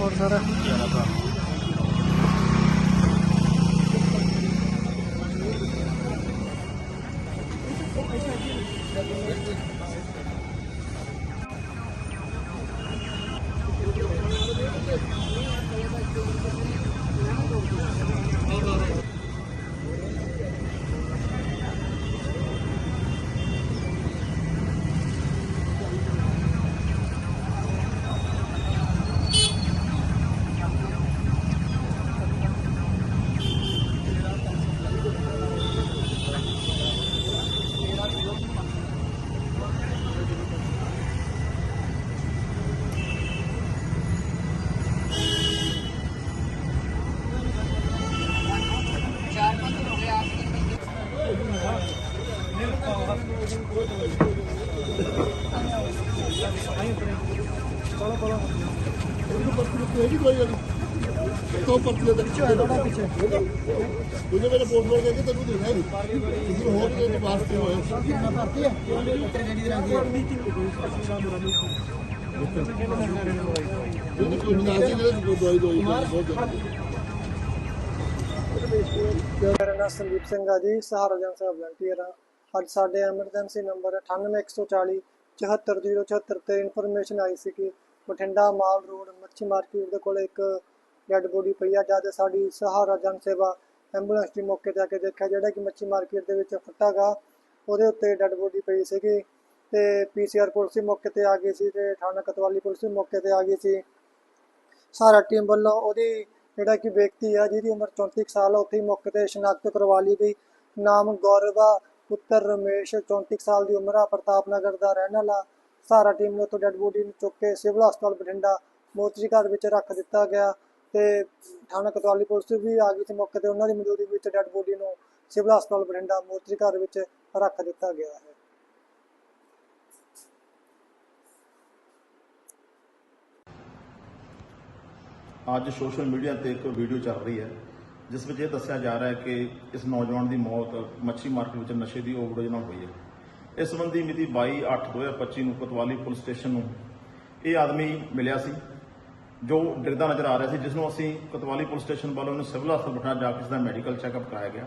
Korkara. Yaradan. ਮੇਰਾ ਨਾਮ ਸੰਦੀਪ ਸਿੰਘ ਆ ਜੀ ਸਹਾਰਾ ਜਨ ਸਾਹਿਬ ਵਲੰਟੀਅਰ ਆ ਅੱਜ ਸਾਡੇ ਐਮਰਜੈਂਸੀ ਨੰਬਰ 98140 74074 ਤੇ ਇਨਫੋਰਮੇਸ਼ਨ ਆਈ ਸੀ ਕਿ ਬਠਿੰਡਾ ਮਾਲ ਰੋਡ, ਮੱਛੀ ਮਾਰਕੀਟ ਦੇ ਕੋਲ ਇੱਕ ਡੈੱਡ ਬੋਡੀ ਪਈ ਆ, ਜਦ ਸਾਡੀ ਸਹਾਰਾ ਜਨ ਸੇਵਾ ਐਂਬੂਲੈਂਸ ਦੀ ਮੌਕੇ ਤੇ ਆ ਕੇ ਦੇਖਿਆ, ਜਿਹੜਾ ਕਿ ਮੱਛੀ ਮਾਰਕੀਟ ਦੇ ਵਿੱਚ ਫੱਟਾ ਗਾ ਉਹਦੇ ਉੱਤੇ ਡੈੱਡ ਬੋਡੀ ਪਈ ਸੀਗੀ ਤੇ ਪੀਸੀਆਰ ਪੁਲਿਸ ਵੀ ਮੌਕੇ ਤੇ ਆ ਗਈ ਸੀ ਤੇ ਥਾਣਾ ਕਤਵਾਲੀ ਪੁਲਿਸ ਵੀ ਮੌਕੇ ਤੇ ਆ ਗਈ ਸੀ। ਸਾਰਾ ਟੀਮ ਵੱਲੋਂ ਉਹਦੀ ਜਿਹੜਾ ਕਿ ਵਿਅਕਤੀ ਆ, ਜਿਹਦੀ ਉਮਰ 34 ਕੁ ਸਾਲ ਆ, ਉੱਥੇ ਹੀ ਮੌਕੇ ਤੇ ਸ਼ਨਾਖਤ ਕਰਵਾ ਲਈ ਗਈ। ਨਾਮ ਗੌਰਵਾ ਪੁੱਤਰ ਰਮੇਸ਼ 34 ਸਾਲ ਦੀ ਉਮਰ ਆ, ਪ੍ਰਤਾਪ ਨਗਰ ਦਾ ਰਹਿਣ ਵਾਲਾ। ਸਾਰਾ ਟੀਮ ਨੇ ਉੱਥੋਂ ਡੈੱਡ ਬੋਡੀ ਨੂੰ ਚੁੱਕ ਕੇ ਸਿਵਲ ਹਸਪਤਾਲ ਬਠਿੰਡਾ ਮੋਰਚਰੀ ਘਰ ਵਿੱਚ ਰੱਖ ਦਿੱਤਾ ਗਿਆ ਤੇ ਥਾਣਾ ਕਤਵਾਲੀ ਪੁਲਿਸ ਵੀ ਆ ਗਈ ਸੀ ਮੌਕੇ ਤੇ। ਉਹਨਾਂ ਦੀ ਮੌਜੂਦਗੀ ਵਿੱਚ ਡੈੱਡ ਬੋਡੀ ਨੂੰ ਸਿਵਲ ਹਸਪਤਾਲ ਬਠਿੰਡਾ ਮੋਰਚਰੀ ਘਰ ਵਿੱਚ ਰੱਖ ਦਿੱਤਾ ਗਿਆ ਹੈ। ਅੱਜ ਸੋਸ਼ਲ ਮੀਡੀਆ ਤੇ ਇੱਕ ਵੀਡੀਓ ਚੱਲ ਰਹੀ ਹੈ। ਜਿਸ ਵਿੱਚ ਇਹ ਦੱਸਿਆ ਜਾ ਰਿਹਾ ਹੈ ਕਿ ਇਸ ਨੌਜਵਾਨ ਦੀ ਮੌਤ ਮੱਛੀ ਮਾਰਕੀਟ ਵਿੱਚ ਨਸ਼ੇ ਦੀ ਓਵਰਡੋਜ਼ ਨਾਲ ਹੋਈ ਹੈ। ਇਸ ਸੰਬੰਧੀ ਮਿਤੀ 22/8/2025 ਨੂੰ ਕੋਤਵਾਲੀ ਪੁਲਿਸ ਸਟੇਸ਼ਨ ਨੂੰ ਇਹ ਆਦਮੀ ਮਿਲਿਆ ਸੀ, ਜੋ ਡਿੱਗਦਾ ਨਜ਼ਰ ਆ ਰਿਹਾ ਸੀ ਜਿਸ ਨੂੰ ਅਸੀਂ ਕੋਤਵਾਲੀ ਪੁਲਿਸ ਸਟੇਸ਼ਨ ਵੱਲੋਂ ਇਹਨੂੰ ਸਿਵਲ ਹਸਪਤਾਲ ਬਠਿੰਡਾ ਜਾ ਕੇ ਇਸ ਦਾ ਮੈਡੀਕਲ ਚੈੱਕਅਪ ਕਰਾਇਆ ਗਿਆ।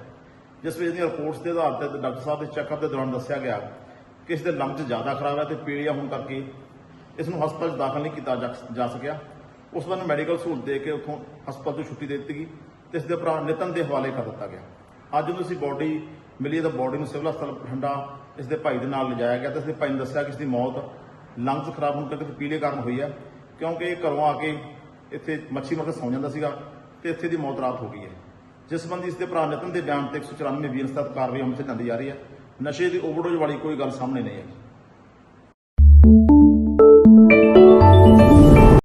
ਜਿਸ ਵਿੱਚ ਇਹਦੀਆਂ ਰਿਪੋਰਟਸ ਦੇ ਆਧਾਰ ਤੇ ਡਾਕਟਰ ਸਾਹਿਬ ਦੇ ਚੈੱਕਅਪ ਦੇ ਦੌਰਾਨ ਦੱਸਿਆ ਗਿਆ ਕਿ ਇਸ ਦੇ ਲੰਗਸ ਜ਼ਿਆਦਾ ਖਰਾਬ ਹੈ ਤੇ ਪੀਲੀਆ ਹੋਣ ਕਰਕੇ ਇਸ ਨੂੰ ਹਸਪਤਾਲ 'ਚ ਦਾਖਲ ਨਹੀਂ ਕੀਤਾ ਜਾ ਜਾ ਸਕਿਆ। ਉਸ ਨੂੰ ਮੈਡੀਕਲ ਸਹੂਲਤ ਦੇ ਕੇ ਉੱਥੋਂ ਹਸਪਤਾਲ ਤੋਂ ਛੁੱਟੀ ਦੇ ਦਿੱਤੀ ਗਈ। ਤੇ ਇਸ ਦੇ ਭਰਾ ਨਿਤਨ ਦੇ ਹਵਾਲੇ ਕਰ ਦਿੱਤਾ ਗਿਆ। ਅੱਜ ਉਹਨੂੰ ਅਸੀਂ ਬੋਡੀ ਮਿਲੀ ਤਾਂ ਬੋਡੀ ਨੂੰ ਸਿਵਲ ਹਸਪਤਾਲ ਬਠਿੰਡਾ ਇਸ ਦੇ ਭਾਈ ਦੇ ਨਾਲ ਲਿਜਾਇਆ ਗਿਆ ਤੇ ਇਸ ਦੇ ਭਾਈ ਨੇ ਦੱਸਿਆ ਕਿ ਇਸ ਦੀ ਮੌਤ ਲੰਗਸ ਖਰਾਬ ਹੋਣ ਕਰਕੇ ਪੀਲੇ ਕਾਰਨ ਹੋਈ ਹੈ, ਕਿਉਂਕਿ ਇਹ ਘਰੋਂ ਆ ਕੇ ਇੱਥੇ ਮੱਛੀ ਮਾਰਕੀਟ ਸੌਂ ਜਾਂਦਾ ਸੀਗਾ ਤੇ ਇੱਥੇ ਦੀ ਮੌਤ ਰਾਤ ਹੋ ਗਈ ਹੈ। ਜਿਸ ਸੰਬੰਧੀ ਇਸ ਦੇ ਭਰਾ ਨਿਤਨ ਦੇ ਬਿਆਨ ਤੇ 194 ਬੀਐਨਐਸ ਤਹਿਤ ਕਾਰਵਾਈ ਅਮਲ 'ਚ ਜਾਂਦੀ ਜਾ ਰਹੀ ਹੈ। ਨਸ਼ੇ ਦੀ ਓਵਰਡੋਜ਼ ਵਾਲੀ ਕੋਈ ਗੱਲ ਸਾਹਮਣੇ ਨਹੀਂ ਹੈ